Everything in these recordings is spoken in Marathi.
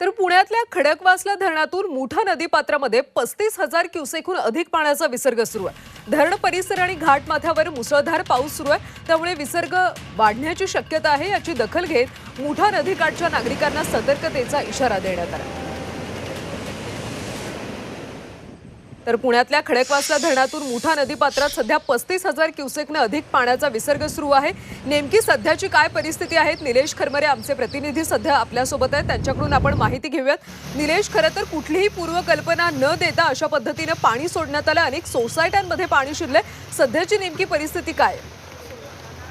तर पुण्यातल्या खडकवासला धरणातून मुठा नदीपात्रामध्ये पस्तीस हजार क्युसेकहून अधिक पाण्याचा विसर्ग सुरू आहे. धरण परिसर आणि घाटमाथ्यावर मुसळधार पाऊस सुरू आहे. त्यामुळे विसर्ग वाढण्याची शक्यता आहे याची दखल घेत मुठा नदीकाठच्या नागरिकांना सतर्कतेचा इशारा देण्यात आला. तर पुण्यातल्या खडकवासला धरणातून मुठा नदीपात्रात सध्या पस्तीस हजार क्युसेकनं अधिक पाण्याचा विसर्ग सुरू आहे. नेमकी सध्याची काय परिस्थिती आहे निलेश खरमरे आमचे प्रतिनिधी सध्या आपल्यासोबत आहेत. त्यांच्याकडून आपण माहिती घेऊयात. निलेश खरं तर कुठलीही पूर्वकल्पना न देता अशा पद्धतीनं पाणी सोडण्यात आलं. अनेक सोसायट्यांमध्ये पाणी शिरलंय. सध्याची नेमकी परिस्थिती काय आहे?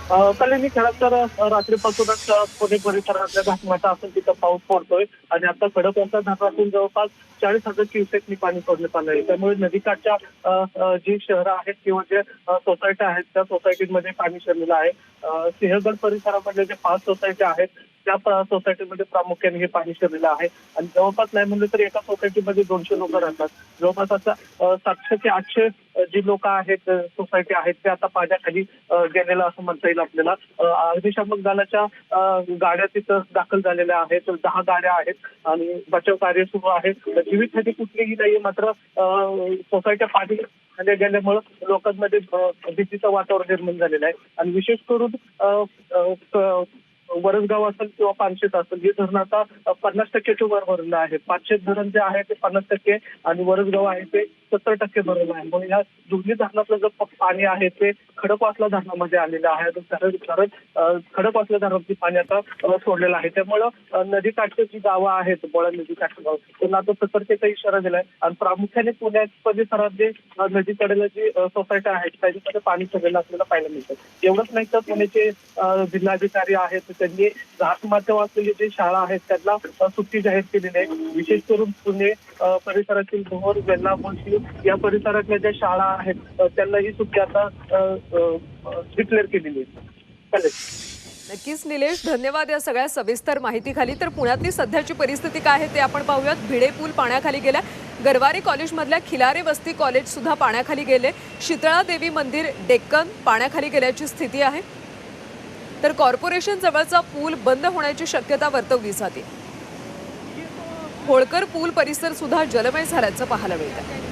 कल्याणी खरं तर रात्रीपासूनच पुणे परिसरातल्या घाटमाटा असून तिथं पाऊस पडतोय. आणि आता खडकवासला धरणातून जवळपास चाळीस हजार क्युसेकनी पाणी सोडण्यात आलं आहे. त्यामुळे नदीकाठच्या जी शहरं आहेत किंवा जे सोसायट्या आहेत त्या सोसायटीमध्ये पाणी शिरलेलं आहे. सिंहगड परिसरामधले जे पाच सोसायट्या आहेत त्या सोसायटीमध्ये प्रामुख्याने हे पाणी शिरलेलं आहे. आणि जवळपास नाही म्हणलं तर एका सोसायटीमध्ये दोनशे लोक राहतात. जवळपास आता सातशे ते आठशे जी लोक आहेत सोसायटी आहेत ते आता पाण्याखाली अ, गेलेलं असं म्हणता येईल आपल्याला. अग्निशामक दलाच्या गाड्या तिथं दाखल झालेल्या आहेत. दहा गाड्या आहेत आणि बचाव कार्य सुरू आहे. जीवितहानी कुठलीही नाही मात्र अ, सोसायट्या पाणी खाली गेल्यामुळं लोकांमध्ये भीतीचं वातावरण निर्माण झालेलं आहे. आणि विशेष करून वरसगाव असेल किंवा पानशेत असेल हे धरण आता पन्नास टक्क्याच्या वर भरलं आहे. पानशेत धरण जे आहे ते पन्नास टक्के आणि वरसगाव आहे ते सत्तर टक्के भरलं आहे. म्हणून या दोन्ही धरणातलं जे पाणी आहे ते खडकवासला धरणामध्ये आलेलं आहे. कारण धरण धरण खडकवासला पाणी आता सोडलेलं आहे. त्यामुळं अ, नदीकाठची जी गावं आहेत बोळा नदीकाठची गाव त्यांना आता सतर्कतेचा इशारा दिलाय. आणि प्रामुख्याने पुण्यात परिसरात जे अ, नदीकडेला जी सोसायट्या आहेत त्याच्यामध्ये पाणी सोडलेलं आपल्याला पाहायला मिळतं. एवढंच नाही तर पुण्याचे जिल्हाधिकारी आहेत त्यांनी घाटमाथ्यावर असलेली जी शाळा आहेत त्यांना सुट्टी जाहीर केलेली आहे. विशेष करून पुणे परिसरातील भोर वेल्हा मुळशी या परिसरातल्या ज्या शाळा आहेत त्यांना ही सुट्टी आता डिक्लेअर केलेली आहे. चालेल. नक्कीच निलेश धन्यवाद या सगळ्या सविस्तर माहितीखाली. तर पुण्यातली सध्याची परिस्थिती काय आहे ते आपण पाहूयात. भिडे पूल पाण्याखाली गेला गरवारे कॉलेजमधल्या खिलारे वस्ती कॉलेज सुद्धा पाण्याखाली गेले. शितळा देवी मंदिर डेक्कन पाण्याखाली गेल्याची स्थिती आहे. तर कॉर्पोरेशन जवळचा पूल बंद होण्याची शक्यता वर्तवली जाते. होळकर पूल परिसर सुद्धा जलमय झाल्याचं पाहायला मिळतं